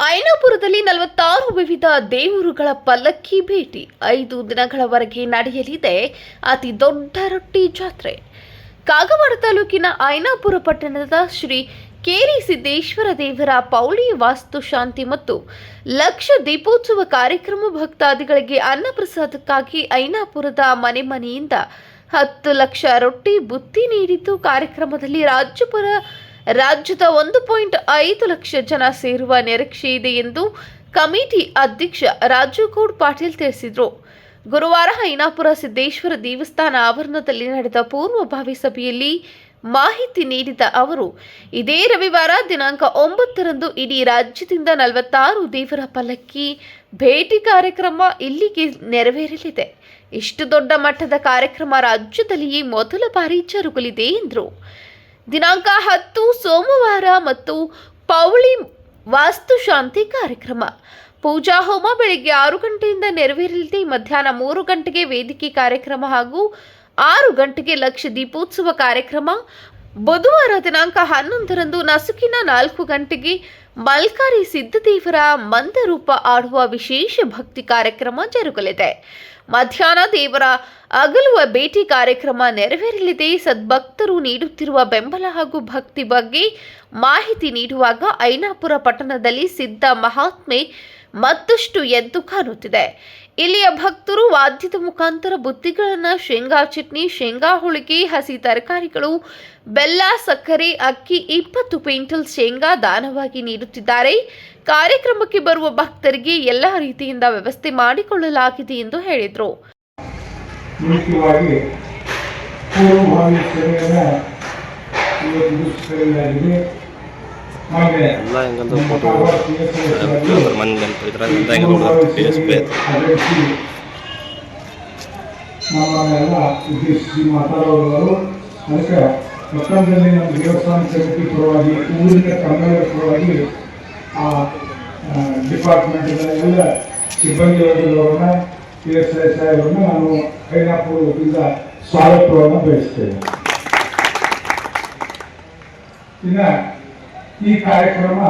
ಐನಾಪುರದಲ್ಲಿ ನಲವತ್ತಾರು ವಿವಿಧ ದೇವರುಗಳ ಪಲ್ಲಕ್ಕಿ ಭೇಟಿ. ಐದು ದಿನಗಳವರೆಗೆ ನಡೆಯಲಿದೆ ಅತಿ ದೊಡ್ಡ ರೊಟ್ಟಿ ಜಾತ್ರೆ. ಕಾಗವಾಡ ತಾಲೂಕಿನ ಐನಾಪುರ ಪಟ್ಟಣದ ಶ್ರೀ ಕೇರಿ ಸಿದ್ದೇಶ್ವರ ದೇವರ ಪೌಳಿ ವಾಸ್ತು ಶಾಂತಿ ಮತ್ತು ಲಕ್ಷ ದೀಪೋತ್ಸವ ಕಾರ್ಯಕ್ರಮ ಭಕ್ತಾದಿಗಳಿಗೆ ಅನ್ನಪ್ರಸಾದಕ್ಕಾಗಿ ಐನಾಪುರದ ಮನೆ ಮನೆಯಿಂದ ಹತ್ತು ಲಕ್ಷ ರೊಟ್ಟಿ ಬುತ್ತಿ ನೀಡಿದ್ದು ಕಾರ್ಯಕ್ರಮದಲ್ಲಿ ರಾಜ್ಯಪರ ರಾಜ್ಯದ ಒಂದು ಪಾಯಿಂಟ್ ಐದು ಲಕ್ಷ ಜನ ಸೇರುವ ನಿರೀಕ್ಷೆ ಇದೆ ಎಂದು ಕಮಿಟಿ ಅಧ್ಯಕ್ಷ ರಾಜುಗೌಡ್ ಪಾಟೀಲ್ ತಿಳಿಸಿದರು. ಗುರುವಾರ ಹೈನಾಪುರ ಸಿದ್ದೇಶ್ವರ ದೇವಸ್ಥಾನ ಆವರಣದಲ್ಲಿ ನಡೆದ ಪೂರ್ವಭಾವಿ ಸಭೆಯಲ್ಲಿ ಮಾಹಿತಿ ನೀಡಿದ ಅವರು, ಇದೇ ರವಿವಾರ ದಿನಾಂಕ ಒಂಬತ್ತರಂದು ಇಡೀ ರಾಜ್ಯದಿಂದ ನಲವತ್ತಾರು ದೇವರ ಪಲ್ಲಕ್ಕಿ ಭೇಟಿ ಕಾರ್ಯಕ್ರಮ ಇಲ್ಲಿಗೆ ನೆರವೇರಲಿದೆ. ಇಷ್ಟು ದೊಡ್ಡ ಮಟ್ಟದ ಕಾರ್ಯಕ್ರಮ ರಾಜ್ಯದಲ್ಲಿಯೇ ಮೊದಲ ಬಾರಿ ಜರುಗಲಿದೆ ಎಂದರು. ದಿನಾಂಕ ಹತ್ತು, ಸೋಮವಾರ ಮತ್ತು ಪೌಳಿ ವಾಸ್ತುಶಾಂತಿ ಕಾರ್ಯಕ್ರಮ. ಪೂಜಾ ಹೋಮ ಬೆಳಿಗ್ಗೆ ಆರು ಗಂಟೆಯಿಂದ ನೆರವೇರಲಿದೆ. ಮಧ್ಯಾಹ್ನ ಮೂರು ಗಂಟೆಗೆ ವೇದಿಕೆ ಕಾರ್ಯಕ್ರಮ ಹಾಗೂ ಆರು ಗಂಟೆಗೆ ಲಕ್ಷ ದೀಪೋತ್ಸವ ಕಾರ್ಯಕ್ರಮ. ಬುಧವಾರ ದಿನಾಂಕ ಹನ್ನೊಂದರಂದು ನಸುಕಿನ ನಾಲ್ಕು ಗಂಟೆಗೆ ಮಲ್ಕಾರಿ ಸಿದ್ಧದೇವರ ಮಂದರೂಪ ಆಡುವ ವಿಶೇಷ ಭಕ್ತಿ ಕಾರ್ಯಕ್ರಮ ಜರುಗಲಿದೆ. ಮಧ್ಯಾಹ್ನ ದೇವರ ಅಗಲುವ ಭೇಟಿ ಕಾರ್ಯಕ್ರಮ ನೆರವೇರಲಿದೆ. ಸದ್ಭಕ್ತರು ನೀಡುತ್ತಿರುವ ಬೆಂಬಲ ಹಾಗೂ ಭಕ್ತಿ ಬಗ್ಗೆ ಮಾಹಿತಿ ನೀಡುವಾಗ ಐನಾಪುರ ಪಟ್ಟಣದಲ್ಲಿ ಸಿದ್ಧ ಮಹಾತ್ಮೆ ಮತ್ತಷ್ಟು ಎದ್ದು ಕಾಣುತ್ತಿದೆ. ಇಲ್ಲಿಯ ಭಕ್ತರು ವಾದ್ಯದ ಮುಖಾಂತರ ಬುತ್ತಿಗಳನ್ನು, ಶೇಂಗಾ ಚಟ್ನಿ, ಶೇಂಗಾ ಹೋಳಿಗೆ, ಹಸಿ ತರಕಾರಿಗಳು, ಬೆಲ್ಲ, ಸಕ್ಕರೆ, ಅಕ್ಕಿ, ಇಪ್ಪತ್ತು ಕ್ವಿಂಟಲ್ ಶೇಂಗಾ ದಾನವಾಗಿ ನೀಡುತ್ತಿದ್ದಾರೆ. ಕಾರ್ಯಕ್ರಮಕ್ಕೆ ಬರುವ ಭಕ್ತರಿಗೆ ಎಲ್ಲ ರೀತಿಯಿಂದ ವ್ಯವಸ್ಥೆ ಮಾಡಿಕೊಳ್ಳಲಾಗಿದೆ ಎಂದು ಹೇಳಿದರು. ಮುಖ್ಯವಾಗಿ ಪೂರ್ವಭಾವಿ ಸಭೆಯನ್ನು ಇವತ್ತು ಮುಗಿಸಲಾಗಿದೆ ಹಾಗೆ ಎಲ್ಲ ಹೆಂಗಂದ್ರೆ ಫೋಟೋ ಅದ್ರ ಮನೆ ಇದ್ರಾಗ ಅಂತ ಹೆಂಗೆ ನೋಡಿದ್ರೆ ನಮ್ಮನ್ನೆಲ್ಲ ಉದ್ದೇಶಿಸಿ ಮಾತಾಡೋರು ಅದಕ್ಕೆ ಮತ್ತೊಂದಲ್ಲಿ ನಮ್ಮ ದೇವಸ್ಥಾನ ಸಮಿತಿ ಪರವಾಗಿ ಊರಿನ ಕನ್ನಡ ಪರವಾಗಿ ಆ ಡಿಪಾರ್ಟ್ಮೆಂಟಿನ ಎಲ್ಲ ಸಿಬ್ಬಂದಿ ವರ್ಗದವರನ್ನ ಪಿ ಎಸ್ ಐ ಸಾಹೇಬ್ರನ್ನ ನಾನು ಕೈನಾಪುರ ವತಿಯಿಂದ ಸ್ವಾಗತವನ್ನು ಬಯಸ್ತೇನೆ. ಇನ್ನ ಈ ಕಾರ್ಯಕ್ರಮ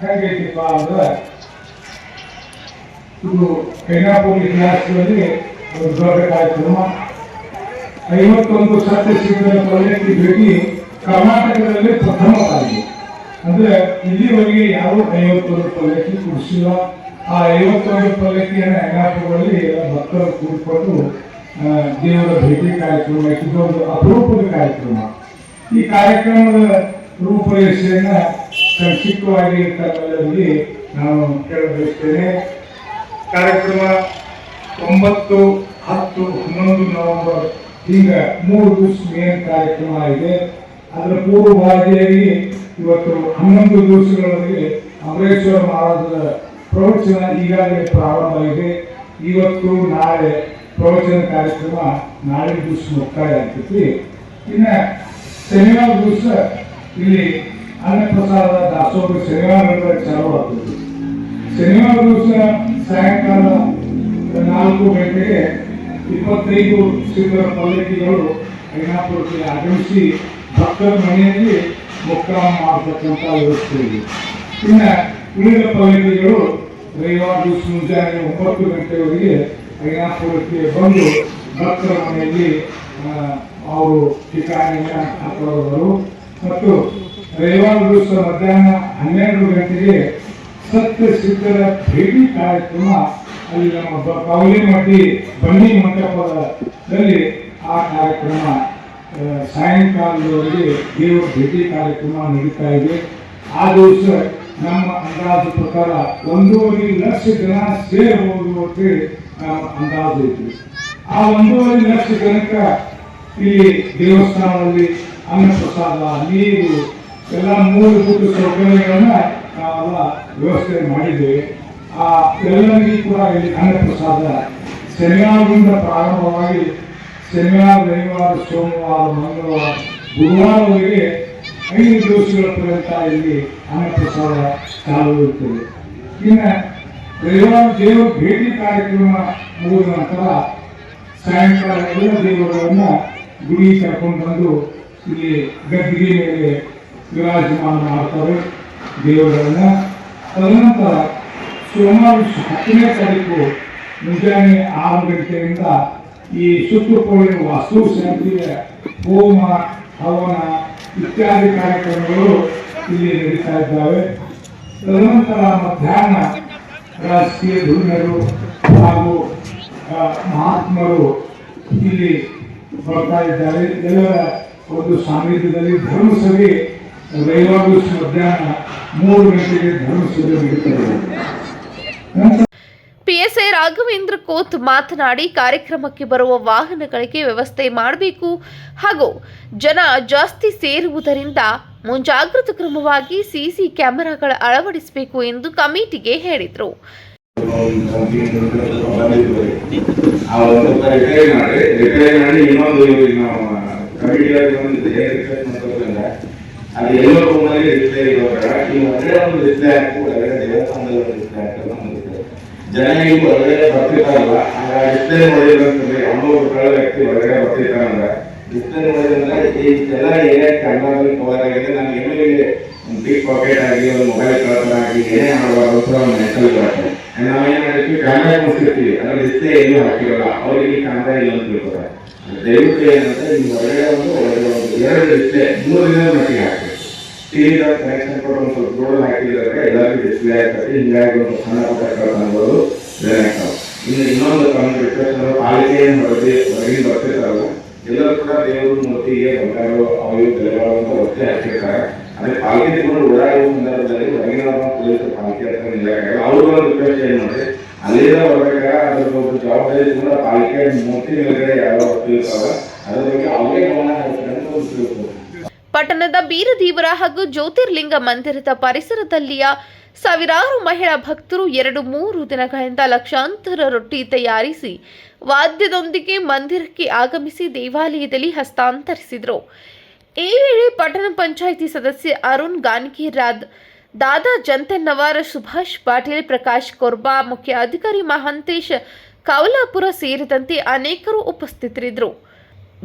ಹೆಂಗೈತಿಪ್ಪ ಅಂದ್ರೆ ಇದು ಕೈನಾಪುರ ಇತಿಹಾಸದಲ್ಲಿ ಒಂದು ದೊಡ್ಡ ಕಾರ್ಯಕ್ರಮ. ಐವತ್ತೊಂದು ಸತ್ಯ ಸಿದ್ಧರ ಪಲ್ಲಕ್ಕಿ ಭೇಟಿ ಕರ್ನಾಟಕದಲ್ಲಿ ಪ್ರಥಮ ಬಾರಿಗೆ. ಅಂದ್ರೆ ಇಲ್ಲಿವರೆಗೆ ಯಾರು ಐವತ್ತೊಂದು ಪಲ್ಲಕ್ಕಿ ಕುಡಿಸಿಲ್ಲ. ಆ ಐವತ್ತೊಂದು ಕೈನಾಪುರದಲ್ಲಿ ಎಲ್ಲ ಭಕ್ತರು ಕೂಡಿಕೊಂಡು ದೇವರ ಭೇಟಿ ಕಾರ್ಯಕ್ರಮ ಇದೊಂದು ಅಪರೂಪದ ಕಾರ್ಯಕ್ರಮ. ಈ ಕಾರ್ಯಕ್ರಮದ ರೂಪರೇಷೆಯನ್ನ ಸಂಕ್ಷಿಪ್ತವಾಗಿ ತಮ್ಮಲ್ಲಿ ನಾನು ಕೇಳಬಯಸ್ತೇನೆ. ಕಾರ್ಯಕ್ರಮ ಒಂಬತ್ತು, ಹತ್ತು, ಹನ್ನೊಂದು ನವೆಂಬರ್ ಈಗ ಮೂರು ದಿವಸ ಮೇನ್ ಕಾರ್ಯಕ್ರಮ ಇದೆ ಅದರ ಪೂರ್ವಭಾವಿಯಾಗಿ ಇವತ್ತು ಹನ್ನೊಂದು ದಿವಸಗಳಲ್ಲಿ ಅಮರೇಶ್ವರ ಮಹಾರಾಜರ ಪ್ರವಚನ ಈಗಾಗಲೇ ಪ್ರಾರಂಭ ಇದೆ ಇವತ್ತು ನಾಳೆ ಪ್ರವಚನ ಕಾರ್ಯಕ್ರಮ ನಾಳೆ ದಿವಸ ಮುಕ್ತಾಯ ಆಗ್ತೈತಿ. ಇನ್ನು ಶನಿವಾರ ದಿವಸ ಇಲ್ಲಿ ಅನ್ನಪ್ರಸಾದ ದಾಸೋಹ ಶನಿವಾರ ಚಾಲು ಆಗ್ತದೆ. ಶನಿವಾರ ದಿವಸ ಸಾಯಂಕಾಲ ನಾಲ್ಕು ಗಂಟೆಗೆ ಇಪ್ಪತ್ತೈದು ಸಿದ್ಧರ ಪಲ್ಲಕ್ಕಿಗಳು ಐನಾಪುರಕ್ಕೆ ಆಗಮಿಸಿ ಭಕ್ತರ ಮನೆಯಲ್ಲಿ ಮುಕ್ತಾಯ ಮಾಡತಕ್ಕಂಥ ವ್ಯವಸ್ಥೆ ಇದೆ. ಇನ್ನು ಉಳಿದ ಪಲ್ಲಕ್ಕಿಗಳು ರವಿವಾರ ದಿವಸ ಮುಂಜಾನೆ ಒಂಬತ್ತು ಗಂಟೆವರೆಗೆ ಐನಾಪುರಕ್ಕೆ ಬಂದು ಭಕ್ತರ ಮನೆಯಲ್ಲಿ ಅವರು ಠಿಕಾಣಿಯನ್ನು ಹಾಕೊಳ್ಳುವರು. ಮತ್ತು ರವಿವಾರ ದಿವಸ ಮಧ್ಯಾಹ್ನ ಹನ್ನೆರಡು ಗಂಟೆಗೆ ಸತ್ಯ ಸಿದ್ಧರ ಭೇಟಿ ಕಾರ್ಯಕ್ರಮ ಅಲ್ಲಿ ನಮ್ಮ ಬ- ಕವಲಿಮಟ್ಟಿ ಬನ್ನಿ ಮಂಟಪದಲ್ಲಿ ಆ ಕಾರ್ಯಕ್ರಮ ಸಾಯಂಕಾಲದವರೆಗೆ ದೇವರ ಭೇಟಿ ಕಾರ್ಯಕ್ರಮ ನಡೀತಾ ಇದೆ. ಆ ದಿವಸ ನಮ್ಮ ಅಂದಾಜು ಪ್ರಕಾರ ಒಂದೂವರೆ ಲಕ್ಷ ಜನ ಸೇರಬಹುದು ಅಂತ ನಮ್ಮ ಅಂದಾಜು ಐತಿ ಆ ಒಂದೂವರೆ ಲಕ್ಷ ಜನಕ್ಕೆ ಇಲ್ಲಿ ದೇವಸ್ಥಾನದಲ್ಲಿ ಅನ್ನಪ್ರಸಾದ ನೀರು ಎಲ್ಲ ಮೂಲಭೂತ ಸೌಕರ್ಯಗಳನ್ನ ನಾವೆಲ್ಲ ವ್ಯವಸ್ಥೆ ಮಾಡಿದ್ದೇವೆ ಆ ಎಲ್ಲರಿಗೂ ಕೂಡ ಇಲ್ಲಿ ಅನ್ನಪ್ರಸಾದ ಶನಿವಾರದಿಂದ ಪ್ರಾರಂಭವಾಗಿ ಶನಿವಾರ ರವಿವಾರ, ಸೋಮವಾರ, ಮಂಗಳವಾರ ಗುರುವಾರವರೆಗೆ ಐದು ದಿವಸಗಳ ಪರ್ಯಂತ ಇಲ್ಲಿ ಅನ್ನಪ್ರಸಾದ ಚಾಲು ಇರುತ್ತದೆ ಇನ್ನು ರವಿವಾರ ದೇವರ ಭೇಟಿ ಕಾರ್ಯಕ್ರಮ ಮುಗಿದ ನಂತರ ಸಾಯಂಕಾಲ ಎಲ್ಲ ದೇವರುಗಳನ್ನು ಗುಡಿ ಕರ್ಕೊಂಡು ಬಂದು ಇಲ್ಲಿ ಗದ್ದಿಗೆ ಮೇಲೆ ವಿರಾಜಮಾನ ಮಾಡ್ತಾರೆ ದೇವರನ್ನ. ತದನಂತರ ಸೋಮವಾರ ಹತ್ತನೇ ತಾರೀಕು ಮುಂಜಾನೆ ಆರು ಗಂಟೆಯಿಂದ ಈ ಶುಕ್ರಪೂರ್ಣ ವಾಸ್ತು ಶಾಂತಿಯ ಹೋಮ, ಹವನ ಇತ್ಯಾದಿ ಕಾರ್ಯಕ್ರಮಗಳು ಇಲ್ಲಿ ನಡೀತಾ ಇದ್ದಾವೆ. ತದನಂತರ ಮಧ್ಯಾಹ್ನ ರಾಜಕೀಯ ಧುರೀಣರು ಹಾಗೂ ಮಹಾತ್ಮರು ಇಲ್ಲಿ ಬರ್ತಾ ಇದ್ದಾರೆ. ಎಲ್ಲರ ಒಂದು ಸಾನ್ನಿಧ್ಯದಲ್ಲಿ ಧರ್ಮಸಭೆ ರವಿವಾರ ಮಧ್ಯಾಹ್ನ ಮೂರು ಗಂಟೆಗೆ ಧರ್ಮಸಭೆ ನಂತರ ಪಿಎಸ್ಐ ರಾಘವೇಂದ್ರ ಕೋತ್ ಮಾತನಾಡಿ ಕಾರ್ಯಕ್ರಮಕ್ಕೆ ಬರುವ ವಾಹನಗಳಿಗೆ ವ್ಯವಸ್ಥೆ ಮಾಡಬೇಕು. ಹಾಗೂ ಜನ ಜಾಸ್ತಿ ಸೇರುವುದರಿಂದ ಮುಂಜಾಗ್ರತಾ ಕ್ರಮವಾಗಿ ಸಿಸಿ ಕ್ಯಾಮೆರಾಗಳ ಅಳವಡಿಸಬೇಕು ಎಂದು ಕಮಿಟಿಗೆ ಹೇಳಿದರು. ಆ ಒಂದು ರಿಕ್ವೆಸ್ಟ್ ಈ ಹೊರಗಡೆ ಒಂದು ಡಿಸ್ಪ್ಲೇ ಹಾಕಿ ಒಳಗಡೆ ದೇವಸ್ಥಾನದಲ್ಲಿ ಒಂದು ನಮ್ಗೆ ಹೊರಗಡೆ ಬರ್ತಿರ್ತಾರಲ್ಲ ಆ ಡಿಸ್ಪ್ಲೇ ನೋಡಿದ್ರಂತಂದ್ರೆ ಅವನು ಒಬ್ಬ ವ್ಯಕ್ತಿ ಹೊರಗಡೆ ಬರ್ತಿರ್ತಾನಂದ್ರೆ ಡಿಸ್ಪ್ಲೇ ನೋಡಿದ್ರೆ ಈ ಎಲ್ಲ ಏನೇ ಕ್ಯಾಮ್ರಾದಲ್ಲಿ ಕವರ್ ಆಗಿದೆ ಒಂದು ಬಿಗ್ ಪಾಕೆಟ್ ಆಗಿ ಒಂದು ಮೊಬೈಲ್ ಕಳ್ತನ ಆಗಿ ಏನೇ ಮಾಡಬಾರ್ದು ಅಂತ ಒಂದು ಮೆಂಟಲ್ ಬರುತ್ತೆ ನಾವೇನ್ ಮಾಡಿರ್ತೀವಿ ಕ್ಯಾಮ್ರಾ ಮುಗಿಸಿರ್ತೀವಿ ಅದ್ರ ಡಿಸ್ಪ್ಲೇ ಏನೂ ಹಾಕಿರಲ್ಲ ಅವ್ರಿಗೆ ಇಲ್ಲ ಅಂತ ತಿಳ್ಕೊತಾರೆ ದಯವಿಟ್ಟು ಏನಂದ್ರೆ ಈ ಹೊರಗಡೆ ಒಂದು ಒಂದು ಎರಡು ಡಿಸ್ಪ್ಲೇ ಮೂರು ದಿನ ಮಟ್ಟಿಗೆ ಹಾಕಿ ಟಿವಿದಾಗ ಕನೆಕ್ಷನ್ ಕೊಟ್ಟು ಒಂದು ಸ್ವಲ್ಪ ದೂರ ಹಾಕಿದಾಗ ಎಲ್ಲರಿಗೂ ಡಿಸ್ಪ್ಲೇ ಆಗ್ತದೆ ಹಿಂಗಾಗಿ ಒಂದು ಸಣ್ಣ ಪುಟ್ಟ ಕಳ್ತನಗಳು ಇದಾಗ್ತಾವೆ ಇನ್ನು ಇನ್ನೊಂದು ಕಮ್ಮಿ ರಿಕ್ವೆಸ್ಟ್ ಅಂದ್ರೆ ಪಾಲಿಕೆ ಏನು ಹೊರದಿ ಹೊರಗಿನ ಬರ್ತಿರ್ತಾರಲ್ಲ ಎಲ್ಲರೂ ಕೂಡ ದೇವರು ಮೂರ್ತಿಗೆ ಬಂಗಾರ ಅವಯು ಇವು ಬೆಲೆಗಳು ಅಂತ ಒತ್ತೆ ಹಾಕಿರ್ತಾರೆ. ಅದೇ ಪಾಲಿಕೆ ತಗೊಂಡು ಓಡಾಡುವ ಸಂದರ್ಭದಲ್ಲಿ ಹೊರಗಿನ ಪೊಲೀಸರು ಪಾಲಿಕೆ ಹತ್ರ ನಿಲ್ಲಕ್ಕಾಗಲ್ಲ ಅವ್ರಿಗೂ ಒಂದು ರಿಕ್ವೆಸ್ಟ್ ಏನು ಮಾಡಿ ಅಲ್ಲಿಂದ ಬರ್ಬೇಕಾ ಅದ್ರ ಒಂದು ಜವಾಬ್ದಾರಿ ಕೂಡ ಪಾಲಿಕೆ ಮೂರ್ತಿ ಅದ್ರ ಬಗ್ಗೆ ಗಮನ ಪಟ್ಟಣದ ಬೀರದೀವರ ಹಾಗೂ ಜ್ಯೋತಿರ್ಲಿಂಗ ಮಂದಿರದ ಪರಿಸರದಲ್ಲಿಯ ಸಾವಿರಾರು ಮಹಿಳಾ ಭಕ್ತರು ಎರಡು ಮೂರು ದಿನಗಳಿಂದ ಲಕ್ಷಾಂತರ ರೊಟ್ಟಿ ತಯಾರಿಸಿ ವಾದ್ಯದೊಂದಿಗೆ ಮಂದಿರಕ್ಕೆ ಆಗಮಿಸಿ ದೇವಾಲಯದಲ್ಲಿ ಹಸ್ತಾಂತರಿಸಿದರು. ಈ ವೇಳೆ ಪಟ್ಟಣ ಪಂಚಾಯಿತಿ ಸದಸ್ಯ ಅರುಣ್ ಗಾನ್ಗಿರಾದ್ ದಾದಾ ಜಂತನ್ನವರ್ ಸುಭಾಷ್ ಪಾಟೀಲ್, ಪ್ರಕಾಶ್ ಕೊರ್ಬಾ, ಮುಖ್ಯ ಅಧಿಕಾರಿ ಮಹಾಂತೇಶ್ ಕೌಲಾಪುರ ಸೇರಿದಂತೆ ಅನೇಕರು ಉಪಸ್ಥಿತರಿದ್ದರು.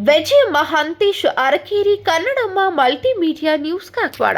Vijaya Mahantesh Arakeri Kannadamma multimedia news Karwar